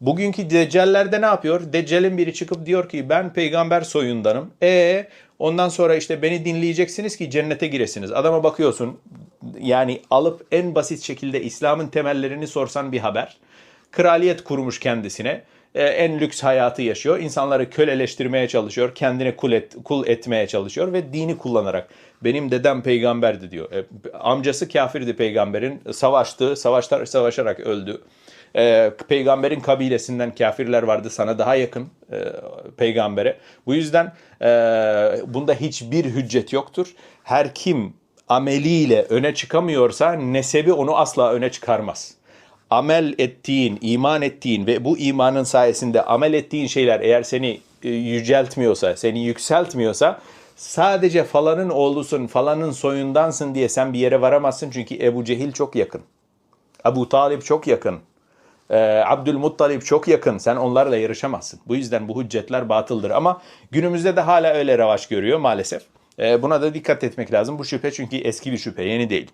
Bugünkü deccallerde ne yapıyor? Deccal'in biri çıkıp diyor ki ben peygamber soyundanım. E ondan sonra işte beni dinleyeceksiniz ki cennete giresiniz. Adama bakıyorsun yani alıp en basit şekilde İslam'ın temellerini sorsan bir haber. Kraliyet kurmuş kendisine. E, en lüks hayatı yaşıyor. İnsanları köleleştirmeye çalışıyor. Kendine kul, et, kul etmeye çalışıyor ve dini kullanarak. Benim dedem peygamberdi diyor. E, amcası kafirdi peygamberin. Savaştı. Savaşlar, savaşarak öldü. E, peygamberin kabilesinden kafirler vardı sana daha yakın e, peygambere. Bu yüzden e, bunda hiçbir hüccet yoktur. Her kim ameliyle öne çıkamıyorsa nesebi onu asla öne çıkarmaz amel ettiğin, iman ettiğin ve bu imanın sayesinde amel ettiğin şeyler eğer seni e, yüceltmiyorsa, seni yükseltmiyorsa sadece falanın oğlusun, falanın soyundansın diye sen bir yere varamazsın. Çünkü Ebu Cehil çok yakın. Ebu Talip çok yakın. Ee, Abdülmuttalip çok yakın. Sen onlarla yarışamazsın. Bu yüzden bu hüccetler batıldır. Ama günümüzde de hala öyle ravaş görüyor maalesef. Ee, buna da dikkat etmek lazım. Bu şüphe çünkü eski bir şüphe, yeni değil.